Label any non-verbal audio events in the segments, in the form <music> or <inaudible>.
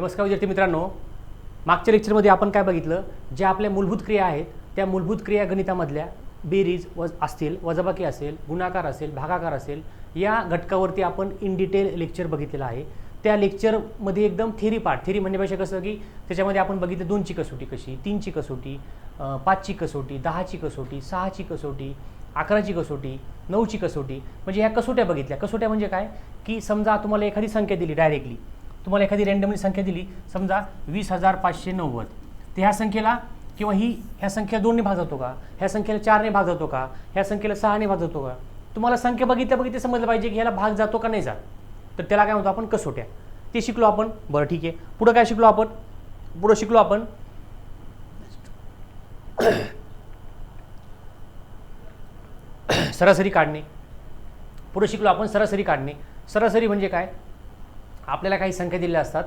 नमस्कार विद्यार्थी मित्रांनो. मागच्या लेक्चरमध्ये आपण काय बघितलं? ज्या आपल्या मूलभूत क्रिया आहेत त्या मूलभूत क्रिया गणितामधल्या बेरीज वज असतील वजाबाकी असेल गुणाकार असेल भागाकार असेल या घटकावरती आपण इन डिटेल लेक्चर बघितलेलं आहे. त्या लेक्चरमध्ये एकदम थेरी पार्ट थेरी म्हणण्यापेक्षा कसं की त्याच्यामध्ये आपण बघितलं दोनची कसोटी कशी तीनची कसोटी पाचची कसोटी दहाची कसोटी सहाची कसोटी अकराची कसोटी नऊची कसोटी म्हणजे ह्या कसोट्या बघितल्या. कसोट्या म्हणजे काय? की समजा तुम्हाला एखादी संख्या दिली डायरेक्टली तुम्हाला एखादी रँडमली संख्या दिली समजा वीस हजार पाचशे नव्वद. तर ह्या संख्येला किंवा ही ह्या संख्या दोनने भाग जातो का? ह्या संख्येला चारने भाग जातो का? ह्या संख्येला सहाने भाग जातो का? तुम्हाला संख्या बघितल्या बघितल्या समजलं पाहिजे की ह्याला भाग जातो का नाही जात. तर त्याला काय म्हणतो आपण? कसोट्या. ते शिकलो आपण. बरं ठीक आहे. पुढं काय शिकलो आपण? पुढं शिकलो आपण. <coughs> सरासरी काढणे. पुढं शिकलो आपण सरासरी काढणे. सरासरी म्हणजे काय? आपल्याला काही संख्या दिलेल्या असतात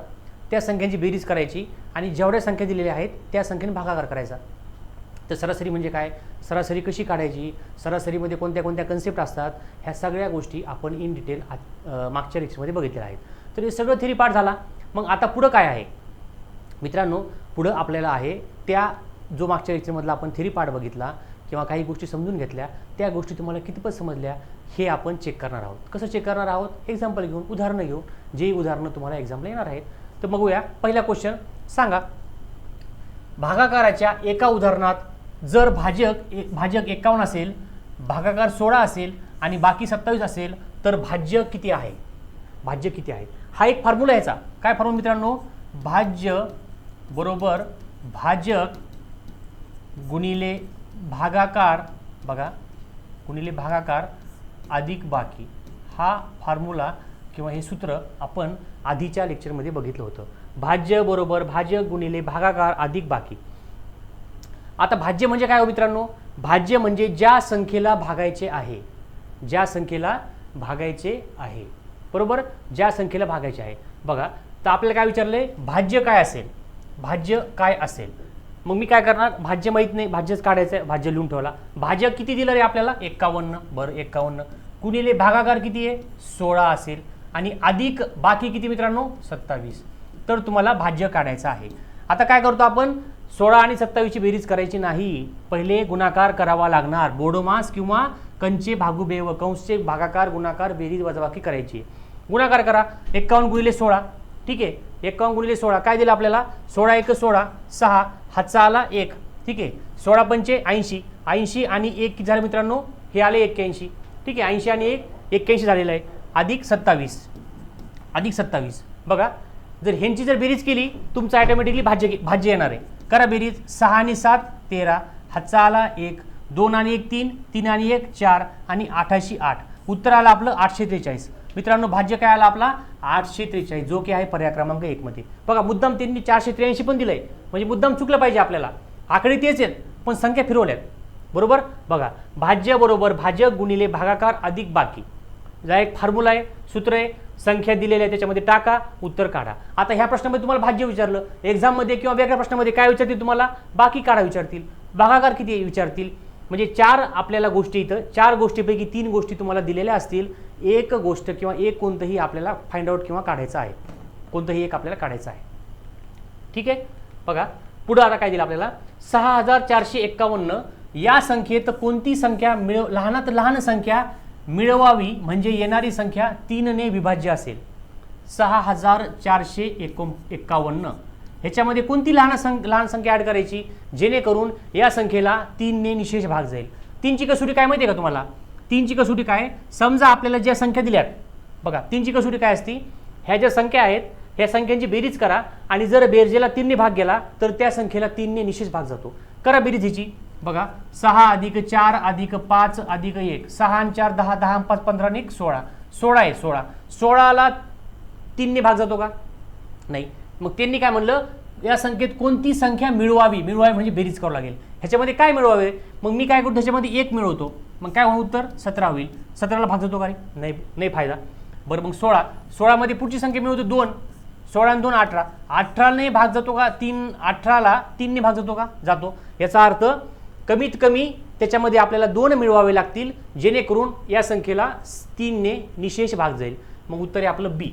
त्या संख्यांची बेरीज करायची आणि जेवढ्या संख्या दिलेल्या आहेत त्या संख्येने भागाकार करायचा. तर सरासरी म्हणजे काय? सरासरी कशी काढायची? सरासरीमध्ये कोणत्या कोणत्या कन्सेप्ट असतात? ह्या सगळ्या गोष्टी आपण इन डिटेल मागच्या रिक्समध्ये बघितलेल्या आहेत. तर हे सगळं थेरी पाठ झाला. मग आता पुढं काय आहे? मित्रांनो पुढं आपल्याला आहे त्या जो मागच्या लेक्चरमधला आपण थेरी पार्ट बघितला किंवा काही गोष्टी समजून घेतल्या त्या गोष्टी तुम्हाला कितपत समजल्या हे आपण चेक करणार आहोत. कसं चेक करणार आहोत? एक्झाम्पल घेऊन उदाहरणं घेऊन. जे उदाहरणं तुम्हाला एक्झाम्पल येणार आहेत तर बघूया. पहिला क्वेश्चन सांगा. भागाकाराच्या एका उदाहरणात जर भाजक एक भाजक एकावन्न असेल भागाकार सोळा असेल आणि बाकी सत्तावीस असेल तर भाज्य किती आहे? भाज्य किती आहे? हा एक फॉर्म्युला याचा. काय फॉर्म्युला मित्रांनो? भाज्य बरोबर भाजक गुणिले भागाकार बघा गुणिले भागाकार अधिक बाकी. हा फॉर्म्युला किंवा हे सूत्र आपण आधीच्या लेक्चरमध्ये बघितलं होतं. भाज्य बरोबर भाज्य गुणिले भागाकार अधिक बाकी. आता भाज्य म्हणजे काय हो मित्रांनो? भाज्य म्हणजे ज्या संख्येला भागायचे आहे ज्या संख्येला भागायचे आहे. बरोबर? ज्या संख्येला भागायचे आहे. बघा तर आपल्याला काय विचारलंय? भाज्य काय असेल? भाज्य काय असेल? मग मी काय करणार? भाज्य माहीत नाही भाज्यच काढायचं आहे भाज्य लिहून ठेवला. भाज्य किती दिलं रे आपल्याला? एक्कावन्न बरं एक्कावन्न गुणिले भागाकार किती आहे? सोळा असेल. आणि अधिक बाकी किती मित्रांनो? सत्तावीस. तर तुम्हाला भाज्य काढायचं आहे. आता काय करतो आपण? सोळा आणि सत्तावीसची बेरीज करायची नाही. पहिले गुणाकार करावा लागणार. बोडोमास किंवा कंचे भागुबे व कंसचे भागाकार गुणाकार बेरीज वजाबाकी करायची. गुणाकार करा. एक्कावन्न गुणिले सोळा. ठीक आहे? एक्कावन्न गुणिले सोळा? काय दिलं आपल्याला? सोळा एक सोळा सहा हातचा आला एक. ठीक आहे? सोळा पंचे ऐंशी. ऐंशी आणि एक किती झालं मित्रांनो? हे आले एक्क्याऐंशी. ठीक आहे? ऐंशी आणि एक एक्क्याऐंशी झालेलं आहे. अधिक सत्तावीस. अधिक सत्तावीस. बघा जर ह्यांची जर बेरीज केली तुमचं ॲटोमॅटिकली भाज्य भाज्य येणार आहे. करा बेरीज. सहा आणि सात तेरा. हातचा आला एक. दोन आणि एक तीन. तीन आणि एक चार. आणि आठाशी आठ. उत्तर आलं आपलं आठशे त्रेचाळीस. मित्रांनो भाज्य काय आला आपला? आठशे त्रेचाळीस जो की आहे पर्याय क्रमांक एकमध्ये बघा मुद्दाम त्यांनी चारशे त्र्याऐंशी पण दिलंय. म्हणजे मुद्दाम चुकलं पाहिजे आपल्याला. आकडे तेच आहेत पण संख्या फिरवल्यात बरोबर? बघा भाज्य बरोबर भाज्य गुणिले भागाकार अधिक बाकी. जा एक फॉर्म्युला आहे सूत्र आहे संख्या दिलेल्या आहे त्याच्यामध्ये टाका उत्तर काढा. आता ह्या प्रश्नामध्ये तुम्हाला भाज्य विचारलं. एक्झाममध्ये किंवा वेगळ्या प्रश्नामध्ये काय विचारतील तुम्हाला? बाकी काढा विचारतील. भागाकार किती विचारतील? म्हणजे चार आपल्याला गोष्टी इथं चार गोष्टीपैकी तीन गोष्टी तुम्हाला दिलेल्या असतील एक गोष्ट किंवा एक कोणतंही आपल्याला फाइंड आउट किंवा काढायचं आहे. कोणतंही एक आपल्याला काढायचं आहे. ठीक आहे? बघा पुढं आता काय दिलं आपल्याला? सहा हजार चारशे एक्कावन्न या संख्येत कोणती संख्या मिळव लहानात लहान संख्या मिळवावी म्हणजे येणारी संख्या तीनने विभाज्य असेल. सहा हजार चारशे एकोण एक्कावन्न. ह्याच्यामध्ये कोणती लहान सं लहान संख्या ॲड करायची? जेणेकरून या संख्येला तीनने निशेष भाग जाईल. तीनची कसोटी काय माहिती आहे का तुम्हाला? तीनची कसोटी काय? समजा आपल्याला ज्या संख्या दिल्यात बघा तीनची कसोटी काय असती? ह्या ज्या संख्या आहेत ह्या संख्यांची बेरीज करा आणि जर बेरजेला तीनने भाग गेला तर त्या संख्येला तीनने निशेष भाग जातो. करा बेरीज हिची. बघा सहा अधिक चार अधिक पाच अधिक एक. सहा आणि चार दहा दहा पाच पंधरा आणि एक सोळा. सोळा आहे सोळा. सोळाला तीनने भाग जातो का? नाही. मग त्यांनी काय म्हणलं? या संख्येत कोणती संख्या मिळवावी? मिळवावी म्हणजे बेरीज करावं लागेल. ह्याच्यामध्ये काय मिळवावे? मग मी काय करतो? ह्याच्यामध्ये एक मिळवतो. मग काय होईल उत्तर? सतरा होईल. सतराला भाग जातो का रे? नाही नाही फायदा. बरं मग सोळा. सोळामध्ये पुढची संख्या मिळवतो दोन. सोळा आणि दोन अठरा. अठराने भाग जातो का? तीन अठराला तीनने भाग जातो का? जातो. याचा अर्थ कमीत कमी त्याच्यामध्ये आपल्याला दोन मिळवावे लागतील जेणेकरून या संख्येला तीनने निशेष भाग जाईल. मग उत्तर आहे आपलं बी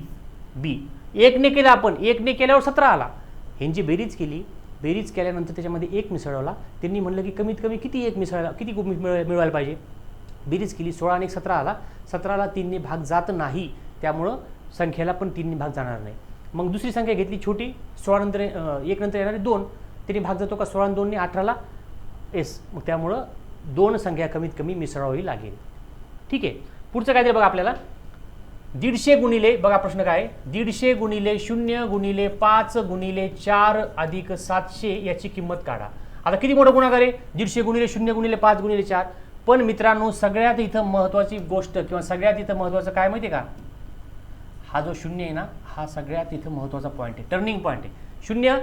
बी एकने केलं आपण एकने केल्यावर सतरा आला. ह्यांची बेरीज केली. बेरीज केल्यानंतर त्याच्यामध्ये एक मिसळवला. त्यांनी म्हणलं की कमीत कमी किती एक मिसळायला किती गु- मिळवायला पाहिजे? बेरीज केली. सोळा आणि सतरा आला. सतराला तीनने भाग जात नाही. त्यामुळं संख्येला पण तीनने भाग जाणार नाही. मग दुसरी संख्या घेतली छोटी. सोळा नंतर एक नंतर येणारे दोन. त्यांनी भाग जातो का? सोळा आणि दोनने अठराला एस. मग त्यामुळं दोन संख्या कमीत कमी मिसळावी लागेल. ठीक आहे. पुढचं काय ते बघा आपल्याला. दीडशे गुणिले बघा प्रश्न काय दीडशे गुणिले शून्य गुणिले पाच गुणिले चार अधिक सातशे याची किंमत काढा. आता किती मोठं गुणाकार आहे? दीडशे गुणिले शून्य गुणिले पाच गुणिले चार. पण मित्रांनो सगळ्यात इथं महत्त्वाची गोष्ट किंवा सगळ्यात इथं महत्त्वाचं काय माहिती आहे का? हा जो शून्य आहे ना हा सगळ्यात इथं महत्त्वाचा पॉईंट आहे. टर्निंग पॉईंट आहे. शून्य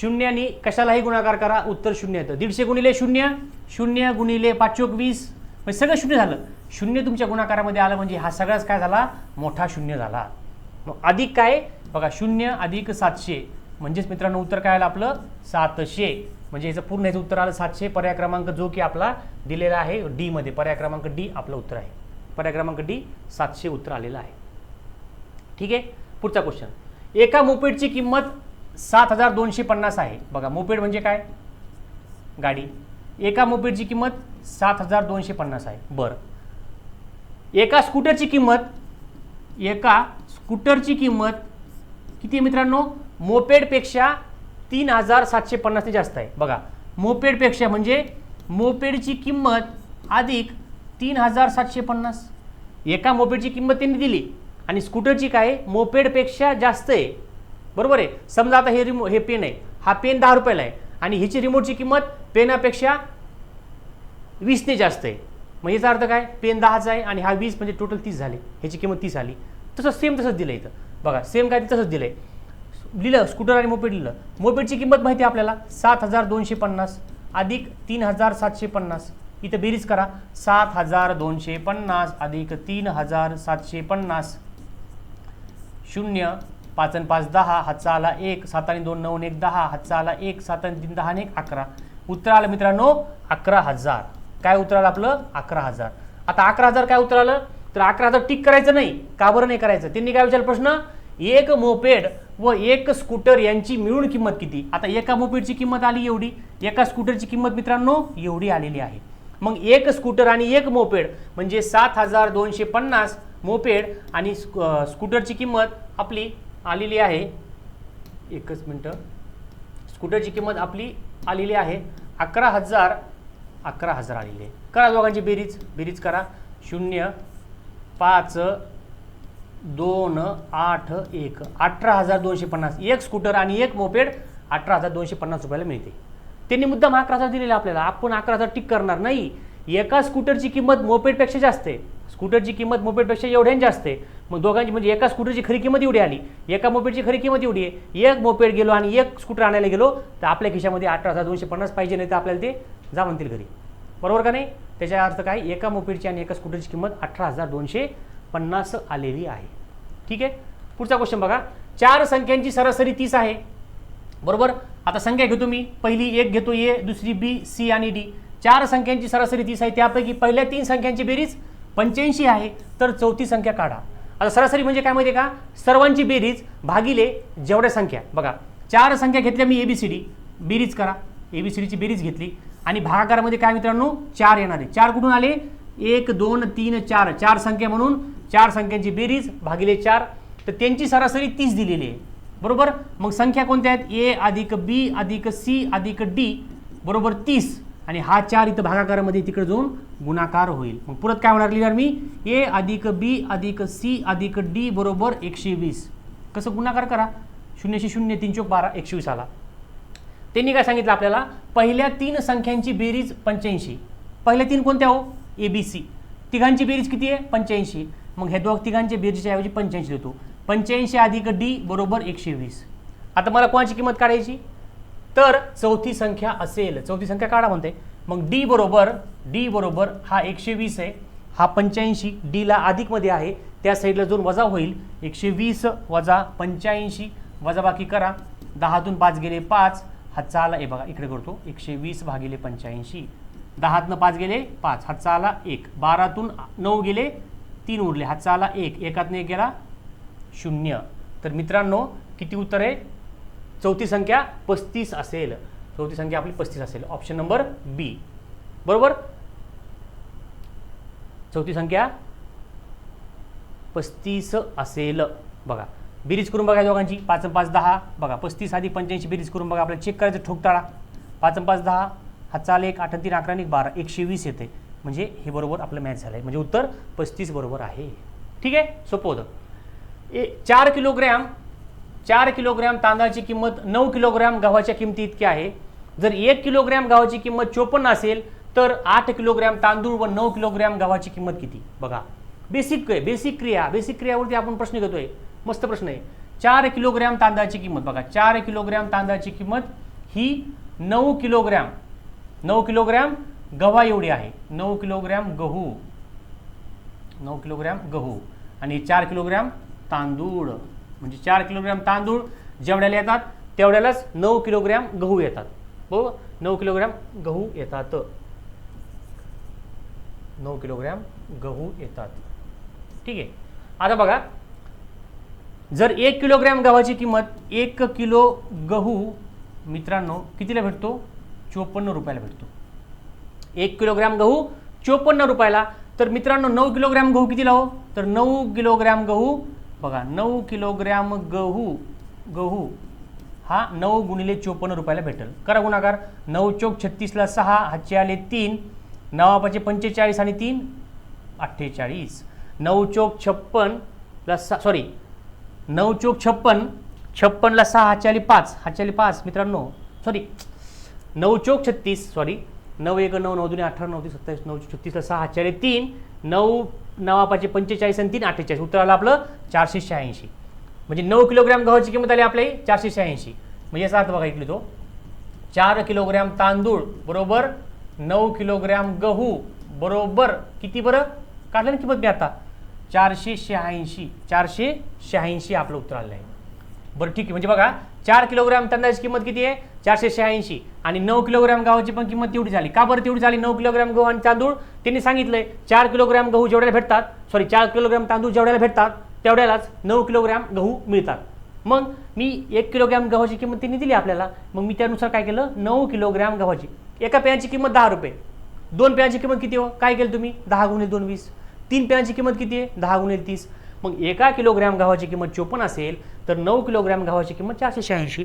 शून्यानी कशालाही गुणाकार करा उत्तर शून्य येतं. दीडशे गुणिले शून्य शून्य गुणिले पाचशोक वीस म्हणजे सगळं शून्य झालं. शून्य तुमच्या गुणाकारामध्ये आलं म्हणजे हा सगळाच काय झाला? मोठा शून्य झाला. मग अधिक काय? बघा शून्य अधिक सातशे. म्हणजेच मित्रांनो उत्तर काय आलं आपलं? सातशे. म्हणजे याचं पूर्ण याचं उत्तर आलं सातशे. पर्याय क्रमांक जो की आपला दिलेला आहे डीमध्ये पर्याय क्रमांक डी आपलं उत्तर आहे. पर्याय क्रमांक डी सातशे उत्तर आलेलं आहे. ठीक आहे? पुढचा क्वेश्चन एका मोपेडची किंमत सात हजार दोनशे पन्नास आहे. बघा मोपेड म्हणजे काय? गाडी. एका मोपेडची किंमत सात हजार दोनशे पन्नास आहे. बरं. एका स्कूटरची किंमत एका स्कूटरची किंमत किती आहे मित्रांनो? मोपेडपेक्षा तीन हजार सातशे पन्नासने जास्त आहे. बघा मोपेडपेक्षा म्हणजे मोपेडची किंमत अधिक तीन हजार सातशे पन्नास. एका मोपेडची किंमत त्यांनी दिली आणि स्कूटरची काय मोपेडपेक्षा जास्त आहे. बरोबर आहे? समजा आता हे रिमो हे पेन आहे. हा पेन दहा रुपयाला आहे. आणि ह्याची रिमोटची किंमत पेनापेक्षा वीसने जास्त आहे. मग याचा अर्थ काय? पेन दहाचा आहे आणि हा वीस म्हणजे टोटल तीस झाले. ह्याची किंमत तीस आली. तसं सेम तसंच दिलं इथं. बघा सेम काय तसंच दिलं आहे लिहिलं स्कूटर आणि मोपेड लिहिलं. मोपेडची किंमत माहिती आहे आपल्याला? सात हजार दोनशे पन्नास. अधिक तीन हजार सातशे पन्नास. इथं बेरीज करा. सात हजार दोनशे पन्नास अधिक तीन हजार सातशे पन्नास. शून्य पाच आणि पाच दहा हातचा आला एक सात आणि दोन नऊ एक दहा हातचा आला एक सात आणि तीन दहा आणि एक अकरा. उत्तर आलं मित्रांनो अकरा हजार. काय उतरालं आपलं? अकरा हजार. आता अकरा हजार काय उतरालं? तर अकरा हजार टिक करायचं नाही. का बरं नाही करायचं? त्यांनी काय विचारलं प्रश्न? एक मोपेड व एक स्कूटर यांची मिळून किंमत किती? आता एका मोपेडची किंमत आली एवढी. एका स्कूटरची किंमत मित्रांनो एवढी आलेली आहे. मग एक स्कूटर आणि एक मोपेड म्हणजे सात हजार दोनशे पन्नास मोपेड आणि स्कूटरची किंमत आपली आलेली आहे. एकच मिनटं. स्कूटरची किंमत आपली आलेली आहे. अकरा हजार अकरा हजार आलेली आहे करा दोघांची बेरीज. बेरीज करा. शून्य पाच दोन आठ एक. अठरा हजार दोनशे पन्नास. एक स्कूटर आणि एक मोपेड अठरा हजार दोनशे पन्नास रुपयाला मिळते. त्यांनी मुद्दाम अकरा हजार दिलेला आपल्याला. आपण अकरा हजार टिक करणार नाही. एका स्कूटरची किंमत मोपेडपेक्षा जास्त आहे. स्कूटरची किंमत मोपेडपेक्षा एवढ्याने जास्त आहे. मग दोघांची म्हणजे एका स्कूटरची खरी किंमत एवढी आली. एका मोपेडची खरी किंमत एवढी आहे. एक मोपेड गेलो आणि एक स्कूटर आणायला गेलो तर आपल्या खिशामध्ये अठरा हजार दोनशे पन्नास पाहिजे नाही तर आपल्याला ते जा म्हणतील घरी. बरोबर का नाही? त्याच्या अर्थ काय? एका मोपेडची आणि एका स्कूटरची किंमत अठरा हजार दोनशे पन्नास आलेली आहे. ठीक आहे? पुढचा क्वेश्चन बघा. चार संख्यांची सरासरी तीस आहे. बरोबर? आता संख्या घेतो मी. पहिली एक घेतो ए दुसरी बी सी आणि डी. चार संख्यांची सरासरी तीस आहे. त्यापैकी पहिल्या तीन संख्यांची बेरीज पंच्याऐंशी आहे. तर चौथी संख्या काढा. आता सरासरी म्हणजे काय माहिती आहे का? सर्वांची बेरीज भागिले जेवढ्या संख्या. बघा. चार संख्या घेतल्या मी ए बी सी डी बेरीज करा. ए बी सी डीची बेरीज घेतली. आणि भागाकारामध्ये काय मित्रांनो? चार येणार आहे. चार कुठून आले? एक दोन तीन चार. चार संख्या म्हणून चार संख्यांची बेरीज भागिले चार. तर त्यांची सरासरी तीस दिलेली आहे. बरोबर? मग संख्या कोणत्या आहेत? ए अधिक बी अधिक सी अधिक डी. बरोबर तीस. आणि हा चार इथं भागाकारामध्ये तिकडे जाऊन गुणाकार होईल. मग परत काय होणार लिहिणार मी? ए अधिक बी अधिक सी अधिक डी बरोबर एकशे वीस. कसं गुणाकार करा? शून्यशे शून्य तीन चौक बारा एकशे वीस आला. त्यांनी काय सांगितलं आपल्याला? पहिल्या तीन संख्यांची बेरीज पंच्याऐंशी. पहिल्या तीन कोणत्या हो? ए बी सी तिघांची बेरीज किती आहे? पंच्याऐंशी. मग ह्या दोघ तिघांच्या बेरीजच्या ऐवजी पंच्याऐंशी देतो. पंच्याऐंशी अधिक डी बरोबर एकशे वीस आता मला कोणाची किंमत काढायची? तर चौथी संख्या असेल. चौथी संख्या काढा म्हणते. मग डी बरोबर डी बरोबर हा एकशे वीस आहे. हा पंच्याऐंशी डीला अधिकमध्ये आहे. त्या साईडला जाऊन वजा होईल एकशे वीस वजा पंच्याऐंशी वजाबाकी करा. दहातून पाच गेले पाच. हातचा आला हे बघा इकडे करतो. एकशे वीस भागिले पंच्याऐंशी. दहातनं पाच गेले पाच. हातचा आला एक. बारातून नऊ गेले तीन उरले. हातचा आला एक. एकातनं एक गेला शून्य. तर मित्रांनो किती उत्तर आहे? चौथी संख्या पस्तीस असेल. चौथी संख्या आपली पस्तीस असेल. ऑप्शन नंबर बी बरोबर? चौथी संख्या पस्तीस असेल. बघा. बेरीज करून बघा दोघांची. पाच पाच दहा. बघा पस्तीस आधी पंच्याऐंशी बेरीज करून बघा. आपल्याला चेक करायचं ठोकताळा. पाच पाच दहा. हा चाल एक आठ तीन अकरा एक बारा. एकशे वीस येते. म्हणजे हे बरोबर आपलं मॅच झालं आहे म्हणजे उत्तर पस्तीस बरोबर आहे. ठीक आहे? सोपं होतं. ए चार किलोग्रॅम चार किलोग्रॅम तांदळाची किंमत नऊ किलोग्रॅम गव्हाच्या किमती इतकी आहे. जर एक किलोग्रॅम गव्हाची किंमत चोपन्न असेल तर आठ किलोग्रॅम तांदूळ व नऊ किलोग्रॅम गव्हाची किंमत किती? बघा. बेसिक आहे बेसिक क्रिया. बेसिक क्रियावरती आपण प्रश्न घेतोय. मस्त प्रश्न आहे. चार किलोग्रॅम तांदळाची किंमत बघा. चार किलोग्रॅम तांदळाची किंमत ही नऊ किलोग्रॅम. नऊ किलोग्रॅम गव्हा एवढी आहे. नऊ किलोग्रॅम गहू. नऊ किलोग्रॅम गहू. आणि चार किलोग्रॅम तांदूळ. म्हणजे चार किलोग्रॅम तांदूळ जेवढ्याला येतात तेवढ्यालाच नऊ किलोग्रॅम गहू येतात. बरोबर? नऊ किलोग्रॅम गहू येतात. नऊ किलोग्रॅम गहू येतात. ठीक आहे. आता बघा जर एक किलोग्रॅम गव्हाची किंमत एक किलो गहू मित्रांनो कितीला भेटतो? चोपन्न रुपयाला भेटतो. एक किलोग्रॅम गहू चोपन्न रुपयाला. तर मित्रांनो नऊ किलोग्रॅम गहू कितीला हो? तर नऊ किलोग्रॅम गहू बघा नऊ किलोग्रॅम गहू गहू हा नऊ गुणिले चोपन्न रुपयाला भेटेल. करा गुणाकार. नऊ चौक छत्तीसला सहा हातचे आले तीन. नवापाचे पंचेचाळीस आणि तीन अठ्ठेचाळीस. नऊ चौक छप्पनला प्लस सॉरी नऊ चोक छप्पन. छप्पनला सहा हातचे पाच. हातचे पाच मित्रांनो. सॉरी नऊ चोक छत्तीस. सॉरी नऊ एक नऊ नऊ दोन अठरा नऊ तीस सत्तावीस नऊ छत्तीसला सहा हातचे तीन. नऊ नवापाचे पंचेचाळीस आणि तीन अठ्ठेचाळीस. उत्तर आलं आपलं चारशे शहाऐंशी. म्हणजे नऊ किलोग्रॅम गव्हाची किंमत आली आपली चारशे शहाऐंशी. म्हणजे याचा अर्थ बघा इकडे तो. चार किलोग्रॅम तांदूळ बरोबर. नऊ किलोग्रॅम गहू बरोबर. किती बरं? काढलं ना किंमत मी आता. चारशे शहाऐंशी चारशे शहाऐंशी आपलं उत्तर आलेलं आहे बरं ठीक आहे. म्हणजे बघा चार किलोग्रॅम तांदळाची किंमत किती आहे? चारशे शहाऐंशी. आणि नऊ किलोग्रॅम गव्हाची पण किंमत तेवढी झाली. का बरं तेवढी झाली? नऊ किलोग्रॅम गहू आणि तांदूळ? त्यांनी सांगितलंय चार किलोग्रॅम गहू जेवढ्याला भेटतात सॉरी चार किलोग्रॅम तांदूळ जेवढ्याला भेटतात तेवढ्यालाच नऊ किलोग्रॅम गहू मिळतात. मग मी एक किलोग्रॅम गव्हाची किंमत त्यांनी दिली आपल्याला. मग मी त्यानुसार काय केलं? नऊ किलोग्रॅम गव्हाची. एका पेयाची किंमत दहा रुपये. दोन पेयाची किंमत किती हो? काय केलं तुम्ही? दहा गुणे दोन वीस. तीन पेनाची किंमत किती आहे? दहा गुणिले तीस. मग एका किलोग्रॅम गव्हाची किंमत चोपन्न असेल तर नऊ किलोग्रॅम गव्हाची किंमत चारशे शहाऐंशी.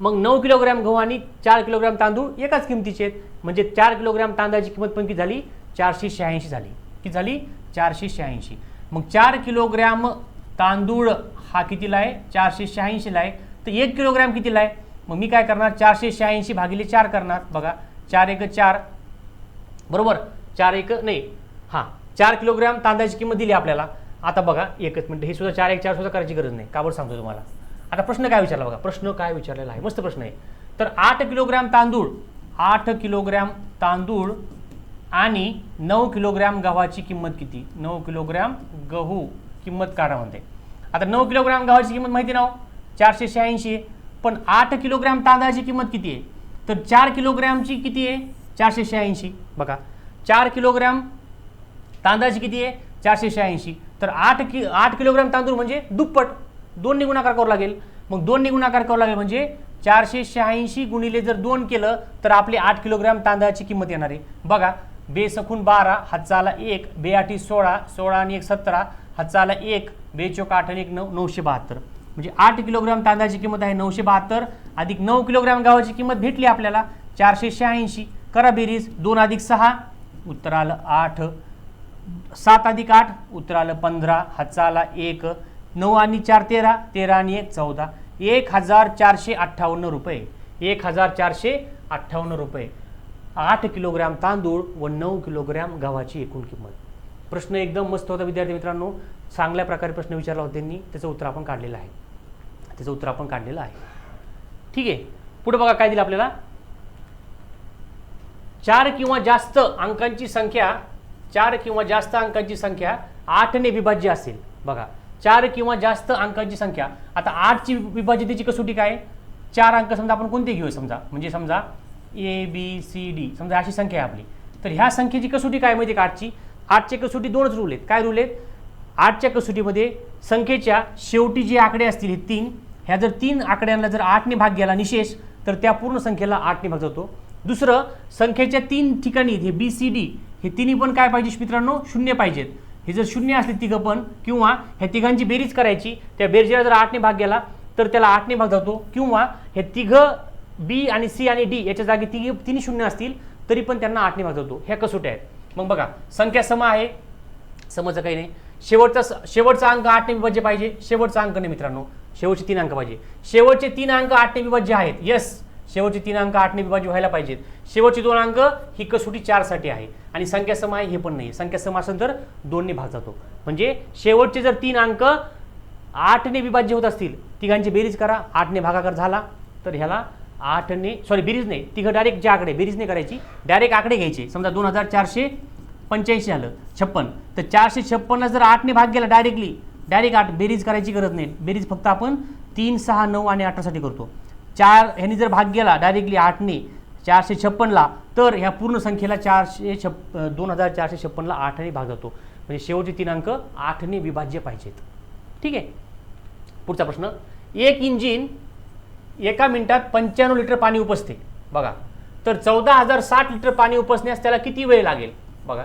मग नऊ किलोग्रॅम गहू आणि चार किलोग्रॅम तांदूळ एकाच किमतीचे आहेत. म्हणजे चार किलोग्रॅम तांदळाची किंमत पण किती झाली? चारशे शहाऐंशी झाली. किती झाली? चारशे शहाऐंशी. मग चार किलोग्रॅम तांदूळ हा कितीला आहे? चारशे शहाऐंशीला आहे. तर एक किलोग्रॅम कितीला आहे? मग मी काय करणार? चारशे शहाऐंशी भागिले चार करणार. बघा चार एक चार. बरोबर? चार एक नाही. हां. चार किलोग्रॅम तांदळाची किंमत दिली आपल्याला. आता बघा एकच मिनटं. हे सुद्धा चार एक चार सुद्धा करायची गरज नाही. का बरं सांगतो तुम्हाला? आता प्रश्न काय विचारला बघा? प्रश्न काय विचारलेला आहे? मस्त प्रश्न आहे. तर आठ किलोग्रॅम तांदूळ आठ किलोग्रॅम तांदूळ आणि नऊ किलोग्रॅम गव्हाची किंमत किती? नऊ किलोग्रॅम गहू किंमत काढा म्हणते आता नऊ किलोग्रॅम गव्हाची किंमत माहिती ना हो? चारशे शहाऐंशी आहे. पण आठ किलोग्रॅम तांदळाची किंमत किती आहे? तर चार किलोग्रॅमची किती आहे? चारशे शहाऐंशी. बघा चार किलोग्रॅम तांदळाची किती आहे? चारशे शहाऐंशी. तर आठ कि आठ किलोग्रॅम तांदूळ म्हणजे दुप्पट. दोन गुणाकार करावं लागेल. मग दोन गुणाकार करावं लागेल म्हणजे चारशे शहाऐंशी गुणिले जर दोन केलं तर आपली आठ किलोग्रॅम तांदळाची किंमत येणार आहे. बघा बे सखून बारा हातचा एक बे आठी सोळा सोळा आणि एक सतरा हातचा एक बे चोक आठ आणि एक नऊ नऊशे बहात्तर. म्हणजे आठ किलोग्रॅम तांदळाची किंमत आहे नऊशे बहात्तर अधिक नऊ किलोग्रॅम गव्हाची किंमत भेटली आपल्याला चारशे शहाऐंशी. करा बेरीज दोन अधिक सहा उत्तर आलं आठ. सात अधिक आठ उत्तर आलं पंधरा हातचा आला एक नऊ आणि चार तेरा तेरा आणि एक चौदा. एक हजार चारशे अठ्ठावन्न रुपये. एक हजार चारशे अठ्ठावन्न रुपये. आठ किलोग्रॅम तांदूळ व नऊ किलोग्रॅम गव्हाची एकूण किंमत. प्रश्न एकदम मस्त होता विद्यार्थी मित्रांनो. चांगल्या प्रकारे प्रश्न विचारला होता त्यांनी. त्याचं उत्तर आपण काढलेलं आहे. त्याचं उत्तर आपण काढलेलं आहे. ठीक आहे. पुढे बघा काय दिलं आपल्याला. चार किंवा जास्त अंकांची संख्या चार किंवा जास्त अंकांची संख्या आठने विभाज्य असेल. बघा चार किंवा जास्त अंकांची संख्या आता आठची विभाज्यतेची कसोटी काय? चार अंक समजा आपण कोणते घेऊ समजा? म्हणजे समजा ए बी सी डी समजा अशी संख्या आहे आपली. तर ह्या संख्येची कसोटी काय माहिती का आठची? आठच्या कसोटी दोनच रूल आहेत. काय रूल आहेत? आठच्या कसोटीमध्ये संख्येच्या शेवटी जे आकडे असतील हे तीन. ह्या जर तीन आकड्यांना जर आठने भाग गेला निशेष तर त्या पूर्ण संख्येला आठने भाग जातो. दुसरं संख्येच्या तीन ठिकाणी हे बी सी डी हे तिन्ही पण काय पाहिजे मित्रांनो? शून्य पाहिजेत. हे जर शून्य असले तिघं पण किंवा ह्या तिघांची बेरीज करायची त्या बेरजेला जर आठने भाग गेला तर त्याला आठने भाग जातो. किंवा हे तिघं बी आणि सी आणि डी याच्या जागी तिघे तिन्ही शून्य असतील तरी पण त्यांना आठने भाग जातो. ह्या कसोट्या आहेत. मग बघा संख्या सम आहे. समजलं काही नाही? शेवटचा शेवटचा अंक आठने विभाज्य पाहिजे. शेवटचा अंक नाही मित्रांनो. शेवटचे तीन अंक पाहिजे. शेवटचे तीन अंक आठने विभाज्य आहेत. येस शेवटचे तीन अंक आठने विभाजित व्हायला पाहिजेत. शेवटचे दोन अंक ही कसोटी चारसाठी आहे. आणि संख्या सम आहे हे पण नाही संख्या सम असेल तर दोनने भाग जातो. म्हणजे शेवटचे जर तीन अंक आठने विभाज्य होत असतील तिघांची बेरीज करा. आठने भागाकार झाला तर ह्याला आठने सॉरी बेरीज नाही तिघं डायरेक्ट जे आकडे बेरीज नाही करायची डायरेक्ट आकडे घ्यायचे. समजा दोन हजार चारशे पंच्याऐंशी आलं छप्पन. तर चारशे छप्पन्न जर आठने भाग गेला डायरेक्टली डायरेक्ट आठ बेरीज करायची गरज नाही. बेरीज फक्त आपण तीन सहा नऊ आणि अठरासाठी करतो. चार ह्यानी जर भाग गेला डायरेक्टली आठने चारशे छप्पनला तर ह्या पूर्ण संख्येला चारशे छप दोन हजार चारशे छप्पनला आठने भाग जातो म्हणजे शेवटचे तीन अंक आठने विभाज्य पाहिजेत. ठीक आहे? पुढचा प्रश्न. एक इंजिन एका मिनिटात पंच्याण्णव लिटर पाणी उपसते. बघा. तर चौदा हजार साठ लिटर पाणी उपसण्यास त्याला किती वेळ लागेल? बघा.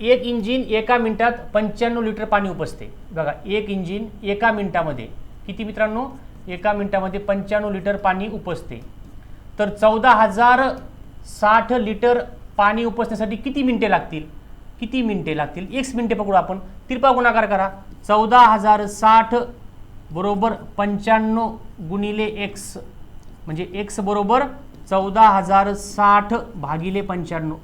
एक इंजिन एका मिनिटात पंच्याण्णव लिटर पाणी उपसते. बघा. एक इंजिन एका मिनिटामध्ये. किती मित्रांनो? एका मिनिटामध्ये पंच्याण्णव लिटर पाणी उपसते. तर चौदा हजार साठ लिटर पाणी उपसण्यासाठी किती मिनटे लागतील? किती मिनटे लागतील? एक्स मिनटे पकडू आपण. तिरपा गुणाकार करा. चौदा हजार साठ बरोबर पंच्याण्णव गुणिले एक्स म्हणजे एक्स बरोबर चौदा हजार साठ भागिले पंच्याण्णव.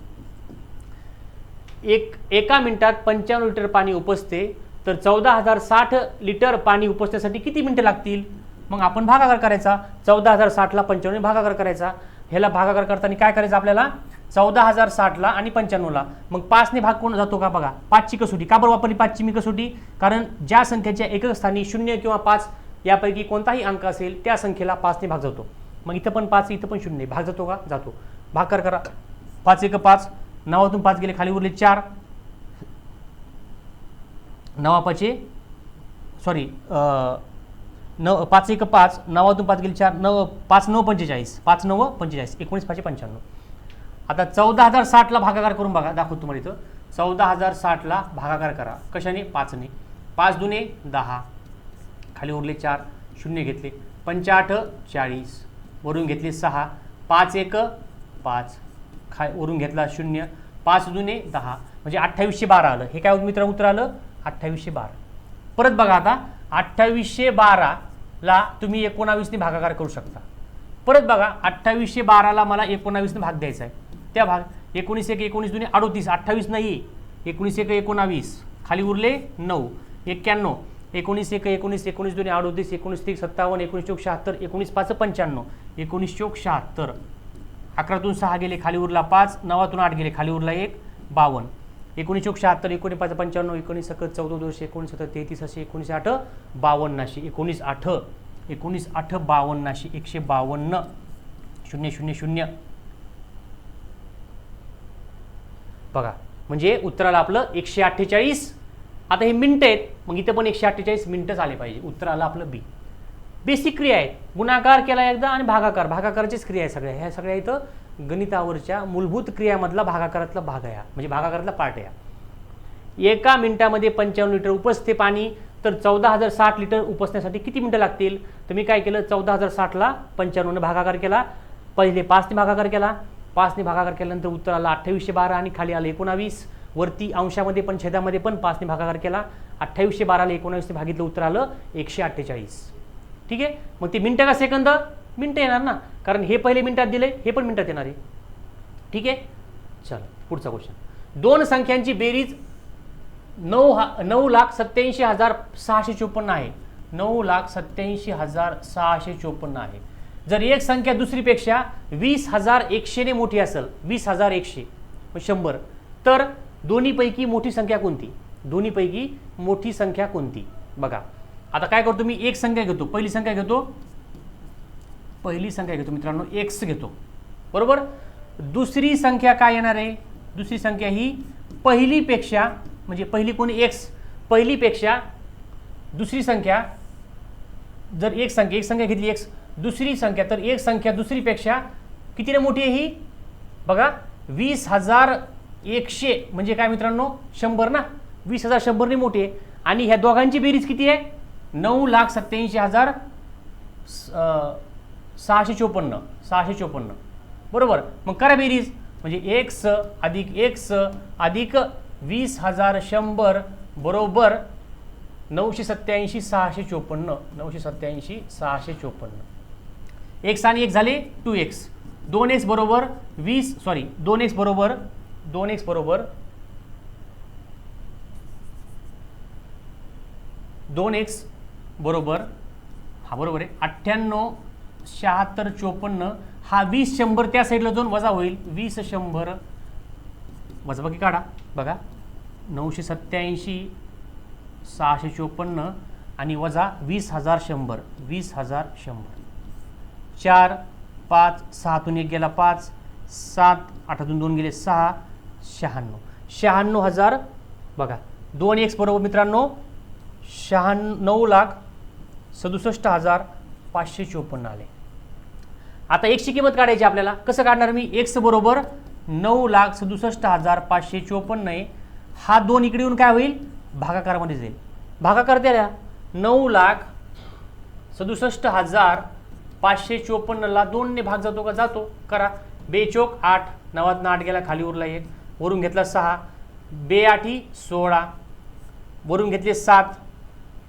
एक एका मिनिटात पंच्याण्णव लिटर पाणी उपसते. तर चौदा हजार साठ लिटर पाणी उपसण्यासाठी किती मिनटं लागतील? मग आपण भागाकार करायचा. चौदा हजार साठला पंच्याण्णव भागाकार करायचा. ह्याला भागाकार करताना काय करायचं आपल्याला? चौदा हजार साठला आणि पंच्याण्णवला. मग पाचने भाग कोण जातो का बघा? पाचची कसोटी. का बरं वापरली पाचची मी कसोटी? कारण ज्या संख्येच्या एकक स्थानी शून्य किंवा पाच यापैकी कोणताही अंक असेल त्या संख्येला पाचने भाग जातो. मग इथं पण पाच इथं पण शून्य. भाग जातो का? जातो. भागाकार करा. पाच एक पाच. नावातून पाच गेले खाली उरले चार. नवापाचे सॉरी नऊ पाच एक पाच नवातून पाच गेली चार नऊ पाच नऊ पंचेचाळीस पाच नऊ पंचेचाळीस एकोणीस पाचशे पंच्याण्णव. आता चौदा हजार साठला भागाकार करून बघा दाखवतो तुम्हाला इथं. चौदा हजार साठला भागाकार करा. कशाने? पाचने. पाच दुने दहा. खाली उरले चार शून्य घेतले. पंचाठ चाळीस. वरून घेतले सहा. पाच एक पाच. खा वरून घेतला शून्य. पाच दुने दहा. म्हणजे अठ्ठावीसशे बारा आलं. हे काय मित्र उत्तर आलं? अठ्ठावीसशे बारा. परत बघा आता. अठ्ठावीसशे बाराला तुम्ही एकोणावीसने भागाकार करू शकता. परत बघा अठ्ठावीसशे बाराला मला एकोणावीसने भाग द्यायचा आहे त्या भाग एकोणीस एक एकोणीस दुने अडोतीस अठ्ठावीस नाही. एकोणीस एक एकोणावीस. खाली उरले नऊ. एक्क्याण्णव. एकोणीस एक एकोणीस एकोणीस दोन्ही अडोतीस एकोणीस एक सत्तावन्न एकोणीस चौक शहात्तर एकोणीस पाच पंच्याण्णव. एकोणीस चौक शहात्तर. अकरातून सहा गेले खाली उरला पाच. नवातून आठ गेले खाली उरला एक. बावन्न. एकोणीस शहात्तर एकोणीस पाच पंच्याण्णव एकोणीस सत्तर चौदा दोनशे एकोणीस सत्तर तेहतीस असे एकोणीस आठ बावन्नाशी एकोणीस आठ एकोणीस आठ बावन्नाशी एकशे बावन्न शून्य शून्य शून्य. बघा म्हणजे उत्तराला आपलं एकशे अठ्ठेचाळीस. आता हे मिनटं आहेत मग इथं पण एकशे अठ्ठेचाळीस मिनटंच आले पाहिजे. उत्तर आलं आपलं बी. बेसिक क्रिया आहेत. गुणाकार केला एकदा आणि भागाकार. भागाकाराचीच क्रिया आहे सगळ्या. ह्या सगळ्या इथं गणितावरच्या मूलभूत क्रियामधला भागाकारातला भाग आहे म्हणजे भागाकारातला पार्ट आहे एका मिनिटामध्ये पंच्याण्णव लिटर उपसते पाणी तर चौदा हजार साठ लिटर उपसण्यासाठी किती मिनटं लागतील? तर मी काय केलं? चौदा हजार साठला पंच्याण्णवनं भागाकार केला. पहिले पाचने भागाकार केला. पाचने भागाकार केल्यानंतर उत्तर आला अठ्ठावीसशे बारा आणि खाली आलं एकोणावीस. वरती अंशामध्ये पण छेदामध्ये पण पाचने भागाकार केला. अठ्ठावीसशे बाराला एकोणावीसने भागितलं उत्तर आलं एकशे अठ्ठेचाळीस. ठीक आहे? मग ते मिनटं का सेकंद? मिनटं येणार ना. कारण हे पहिले मिनटात दिले हे पण मिनटात येणार आहे. ठीक आहे? चला पुढचा क्वेश्चन दोन संख्यांची बेरीज नऊ हा नऊ लाख सत्याऐंशी हजार सहाशे चोपन्न आहे. नऊ लाख सत्याऐंशी हजार सहाशे चोपन्न आहे. जर एक संख्या दुसरीपेक्षा वीस हजार एकशेने मोठी असेल वीस हजार एकशे शंभर. तर दोन्हीपैकी मोठी संख्या कोणती? दोन्हीपैकी मोठी संख्या कोणती? बघा. आता काय करतो मी? एक संख्या घेतो. पहिली संख्या घेतो. पहिली संख्या घेतो मित्रांनो. एक्स घेतो. बरोबर? दुसरी संख्या काय येणार आहे? दुसरी संख्या ही पहिलीपेक्षा म्हणजे पहिली कोणी? एक्स पहिलीपेक्षा दुसरी संख्या जर एक संख्या एक संख्या घेतली एक्स दुसरी संख्या तर एक संख्या दुसरीपेक्षा कितीने मोठी आहे ही? बघा वीस हजार एकशे म्हणजे काय मित्रांनो? शंभर ना? वीस हजार शंभरने मोठी आहे. आणि ह्या दोघांची बेरीज किती आहे? नऊ लाख सत्याऐंशी हजार स- सहाशे चोपन्न सहाशे चोपन्न. बरोबर? मग करा बेरीज. म्हणजे एक स अधिक एक स अधिक वीस हजार शंभर बरोबर नऊशे सत्याऐंशी सहाशे चोपन्न. नऊशे सत्याऐंशी सहाशे चोपन्न. एक्स आणि एक झाले टू एक्स. दोन एक्स बरोबर वीस सॉरी दोन एक्स बरोबर दोन एक्स बरोबर दोन एक्स बरोबर? हा बरोबर आहे. अठ्ठ्याण्णव शहात्तर चोपन्न हा वीस शंभर त्या साईडला जाऊन वजा होईल. वीस शंभर. वजाबाकी काढा. बघा. नऊशे सत्याऐंशी सहाशे चोपन्न आणि वजा वीस हजार शंभर. वीस हजार शंभर. चार पाच सहातून एक गेला पाच. सात आठातून दोन गेले सहा. शहाण्णव. शहाण्णव हजार बघा. दोन एक्स बरोबर मित्रांनो. शहाण्णव लाख सदुसष्ट हजार पाचशे चोपन्न आले. आता एकची किंमत काढायची आपल्याला. कसं काढणार मी? एक्स बरोबर नऊ लाख सदुसष्ट हजार पाचशे चोपन्न आहे. हा दोन इकडे येऊन काय होईल? भागाकारामध्ये जाईल. भागाकार द्या नऊ लाख सदुसष्ट हजार पाचशे चोपन्नला दोनने भाग जातो का? जातो. करा. बेचोक आठ. नवातनं आठ गेला खाली उरला एक. वरून घेतला सहा. बे आठी सोळा. वरून घेतले सात.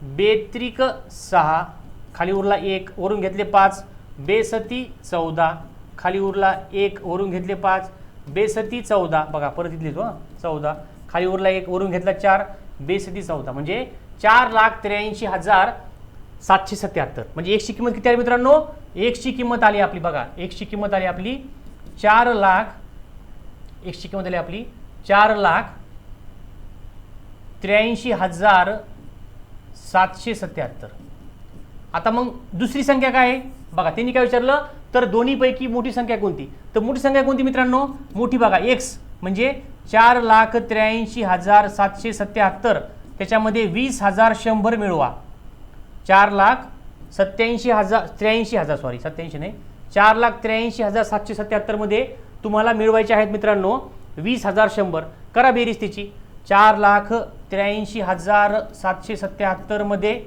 बेत्रिक सहा. खाली उरला एक वरून घेतले पाच. बेसती चौदा. खाली उरला एक वरून घेतले पाच. बेसती चौदा. बघा परत इथली तो चौदा. खाली उरला एक वरून घेतला चार. बेसती चौदा. म्हणजे चार लाख त्र्याऐंशी हजार सातशे सत्याहत्तर. म्हणजे एकची किंमत किती आली मित्रांनो? एकची किंमत आली आपली बघा. एकची किंमत आली आपली चार लाख एकची किंमत आली आपली चार लाख त्र्याऐंशी हजार सातशे सत्याहत्तर. आता मग दुसरी संख्या काय आहे? बघा त्यांनी काय विचारलं? तर दोन्हीपैकी मोठी संख्या कोणती? तर मोठी संख्या कोणती मित्रांनो? मोठी बघा एक्स म्हणजे चार लाख त्र्याऐंशी हजार सातशे सत्याहत्तर. त्याच्यामध्ये वीस हजार शंभर मिळवा. चार लाख सत्याऐंशी हजार त्र्याऐंशी हजार सॉरी सत्याऐंशी नाही. चार लाख त्र्याऐंशी हजार सातशे सत्याहत्तरमध्ये तुम्हाला मिळवायचे आहेत मित्रांनो वीस हजार शंभर. करा बेरीज त्याची. चार लाख त्र्याऐंशी हजार सातशे सत्याहत्तरमध्ये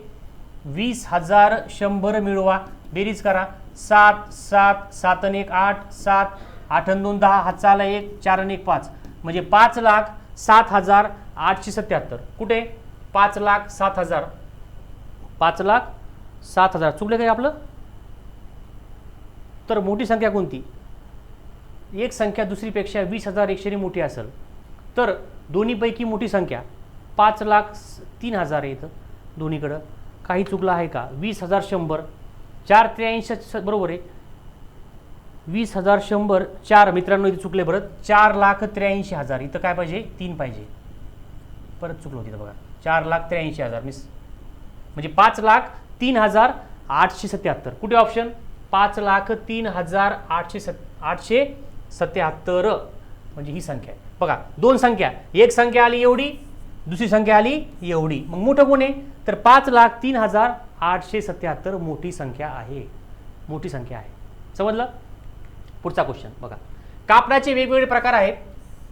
वीस हजार शंभर मिळवा. बेरीज करा. सात सात सात आणि एक आठ सात आठ आणि दोन दहा हातचाला एक चार आणि एक पाच. म्हणजे पाच लाख सात हजार आठशे सत्याहत्तर. कुठे? पाच लाख सात हजार. पाच लाख सात हजार. चुकले काय आपलं? तर मोठी संख्या कोणती? एक संख्या दुसरीपेक्षा वीस हजार एकशेने मोठी असेल. तर दोन्हीपैकी मोठी संख्या. पाच लाख स- तीन हजार आहे इथं दोन्हीकडं. काही चुकलं आहे का? वीस हजार शंभर. चार त्र्याऐंशी बरोबर आहे. वीस हजार शंभर चार. मित्रांनो इथे चुकले परत. चार लाख त्र्याऐंशी हजार. इथं काय पाहिजे? तीन पाहिजे. परत चुकलं होतं बघा. चार लाख त्र्याऐंशी हजार. मिस म्हणजे पाच लाख तीन हजार आठशे सत्याहत्तर. कुठे ऑप्शन पाच लाख तीन हजार आठशे स आठशे सत्याहत्तर. म्हणजे ही संख्या आहे. बघा दोन संख्या एक संख्या आली एवढी दुसरी संख्या आली एवढी. मग मोठं कोण आहे? तर पाच लाख तीन हजार आठशे सत्याहत्तर मोठी संख्या आहे. मोठी संख्या आहे. समजलं? पुढचा क्वेश्चन बघा. कापडाचे वेगवेगळे प्रकार आहेत.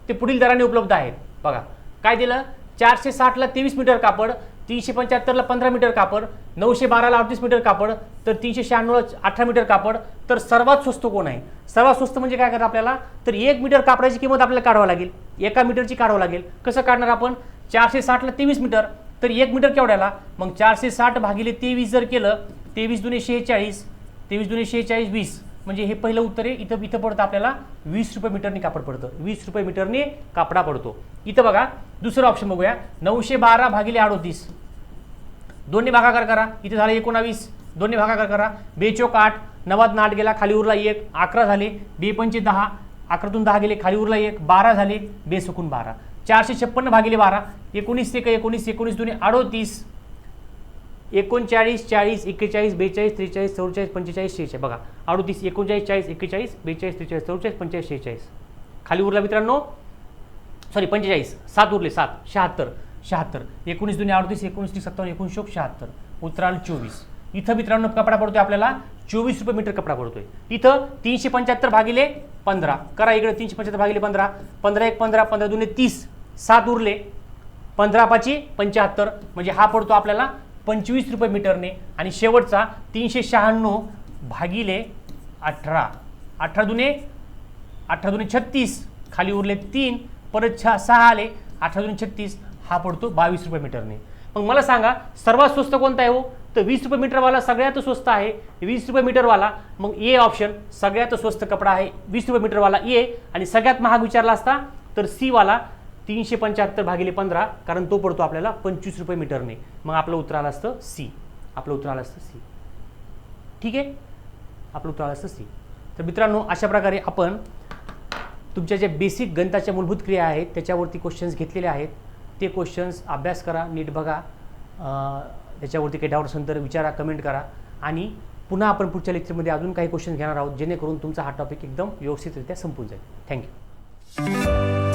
ते पुढील दराने उपलब्ध आहेत. बघा. काय दिलं? चारशे साठला तेवीस मीटर कापड तीनशे पंच्याहत्तरला पंधरा मीटर कापड नऊशे बाराला अडतीस मीटर कापड तर तीनशे शहाण्णवला अठरा मीटर कापड. तर सर्वात स्वस्त कोण आहे? सर्वात स्वस्त म्हणजे काय करतं आपल्याला? तर एक मीटर कापडाची किंमत आपल्याला काढावं लागेल. एका मीटरची काढावं लागेल. कसं काढणार आपण? चारशे साठला तेवीस मीटर. तर एक मीटर केवढ्याला? मग चारशे साठ भागिले तेवीस जर केलं तेवीस दुने शेहेचाळीस तेवीस दुने शेहेचाळीस वीस. म्हणजे हे पहिलं उत्तर आहे. इथं इथं पडतं आपल्याला वीस रुपये मीटरने कापड पडतं. वीस रुपये मीटरने कापडा पडतो. इथं बघा दुसरं ऑप्शन बघूया. नऊशे बारा भागिले अडोतीस दोन्ही भागाकार करा. इथे झाले एकोणावीस. दोन्ही भागाकार करा. बेचोक आठ नवाद आठ गेला खाली उरला एक. अकरा झाले बेपंचे दहा. अकरातून दहा गेले खाली उरला एक. बारा झाले बेसुकून बारा. चारशे छप्पन्न भागिले बारा. एकोणीस एक एकोणीस एकोणीस दोन्ही अडोतीस एकोणचाळीस चाळीस एक्केचाळीस बेचाळीस त्रेचाळीस चौवेचाळीस पंचेचाळीस शेहेचाळीस. बघा अडतीस एकोणचाळीस चाळीस एक्केचाळीस बेचाळीस त्रेचाळीस चौवेचाळीस पंचेचाळीस शेहेचाळीस. खाली उरला मित्रांनो. सॉरी पंचेचाळीस. सात उरले सात. शहात्तर. शहात्तर. एकोणीस दुने अडतीस एकोणीस सत्तावन्न एकोणीसशे शहात्तर. उतराल चोवीस. इथं मित्रांनो कपडा पडतोय आपल्याला. चोवीस रुपये मीटर कपडा पडतोय. इथं तीनशे पंच्याहत्तर भागिले पंधरा. करा इकडे तीनशे पंच्याहत्तर भागिले पंधरा. पंधरा एक पंधरा पंधरा दुने तीस. सात उरले. पंधरा पाची पंच्याहत्तर. म्हणजे हा पडतो आपल्याला पंचवीस रुपये मीटरने आणि शेवटचा तीनशे शहाण्णव भागिले अठरा. अठरा दुने अठरा दुने छत्तीस. खाली उरले तीन परत छा सहा आले. अठरा दुने छत्तीस हा पडतो बावीस रुपये मीटरने. मग मला सांगा सर्वात स्वस्त कोणता आहे हो? तर वीस रुपये मीटरवाला सगळ्यात स्वस्त आहे. वीस रुपये मीटरवाला मग ए ऑप्शन सगळ्यात स्वस्त कपडा आहे. वीस रुपये मीटरवाला ए आणि सगळ्यात महाग विचारला असता तर सीवाला तीनशे पंच्याहत्तर भागिले पंधरा कारण तो पडतो आपल्याला पंचवीस रुपये मीटरने. मग आपलं उत्तर आलं असतं सी आपलं उत्तर आलं असतं सी ठीक आहे? आपलं उत्तर आलं असतं सी तर मित्रांनो अशा प्रकारे आपण तुमच्या ज्या बेसिक गणिताच्या मूलभूत क्रिया आहेत त्याच्यावरती क्वेश्चन्स घेतलेले आहेत. ते क्वेश्चन्स अभ्यास करा नीट बघा. त्याच्यावरती काही डाऊट असेल तर विचारा कमेंट करा. आणि पुन्हा आपण पुढच्या लेक्चरमध्ये अजून काही क्वेश्चन घेणार आहोत जेणेकरून तुमचा हा टॉपिक एकदम व्यवस्थितरित्या संपून जाईल. थँक्यू